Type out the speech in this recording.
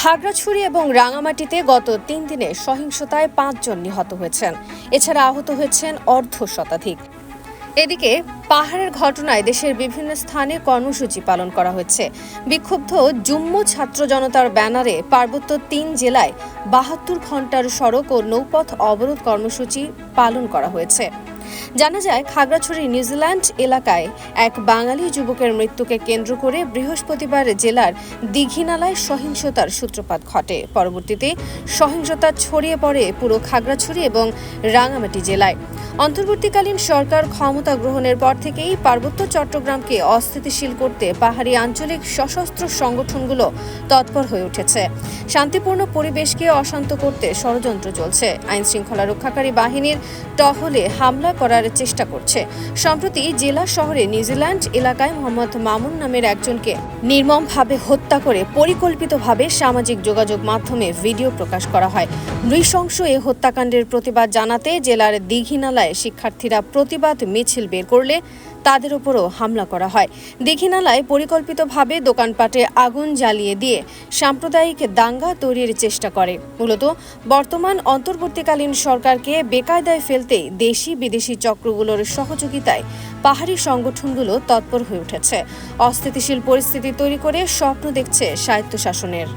খাগড়াছড়ি এবং রাঙামাটিতে গত তিন দিনে সহিংসতায় পাঁচজন নিহত হয়েছেন। এছাড়া আহত হয়েছেন অর্ধ শতাধিক। এদিকে পাহাড়ের ঘটনায় দেশের বিভিন্ন স্থানে কর্মসূচি পালন করা হচ্ছে বিক্ষুব্ধ জুম্ম ছাত্র জনতার ব্যানারে পার্বত্য তিন জেলায় বাহাত্তর ঘণ্টার সড়ক ও নৌপথ অবরোধ কর্মসূচি পালন করা হয়েছে। জানা যায়, খাগড়াছড়ি নিউজিল্যান্ড এলাকায় এক বাঙালি যুবকের মৃত্যুকে কেন্দ্র করে বৃহস্পতিবার জেলার দীঘিনালায় সহিংসতার সূত্রপাত ঘটে। পরবর্তীতে সহিংসতা ছড়িয়ে পড়ে পুরো খাগড়াছড়ি এবং রাঙামাটি জেলায়। অন্তর্বর্তীকালীন সরকার ক্ষমতা গ্রহণের পর থেকেই পার্বত্য চট্টগ্রামকে অস্থিতিশীল করতে পাহাড়ি আঞ্চলিক সশস্ত্র সংগঠনগুলো তৎপর হয়ে উঠেছে। শান্তিপূর্ণ পরিবেশকে অশান্ত করতে ষড়যন্ত্র চলছে। আইন শৃঙ্খলা রক্ষাকারী বাহিনীর টহলে হামলা করার চেষ্টা করছে। সম্প্রতি জেলা শহরে নিউজিল্যান্ড এলাকায় মোহাম্মদ মামুন নামের একজনকে নির্মমভাবে হত্যা করে পরিকল্পিতভাবে সামাজিক যোগাযোগ মাধ্যমে ভিডিও প্রকাশ করা হয়। নৃশংস এ হত্যাকাণ্ডের প্রতিবাদ জানাতে জেলার দীঘিনালায় শিক্ষার্থীরা প্রতিবাদ মিছিল বের করলে তাদের উপরও হামলা করা হয়। দীঘিনালায় পরিকল্পিতভাবে দোকানপাটে আগুন জ্বালিয়ে দিয়ে সাম্প্রদায়িক দাঙ্গা তৈরির চেষ্টা করে। মূলত বর্তমান অন্তর্বর্তীকালীন সরকারকে বেকায়দায় ফেলতে দেশি বিদেশি চক্রগুলোর সহযোগিতায় পাহাড়ি সংগঠনগুলো তৎপর হয়ে উঠেছে। অস্থিতিশীল পরিস্থিতি তৈরি করে স্বপ্ন দেখছে স্বায়ত্তশাসনের।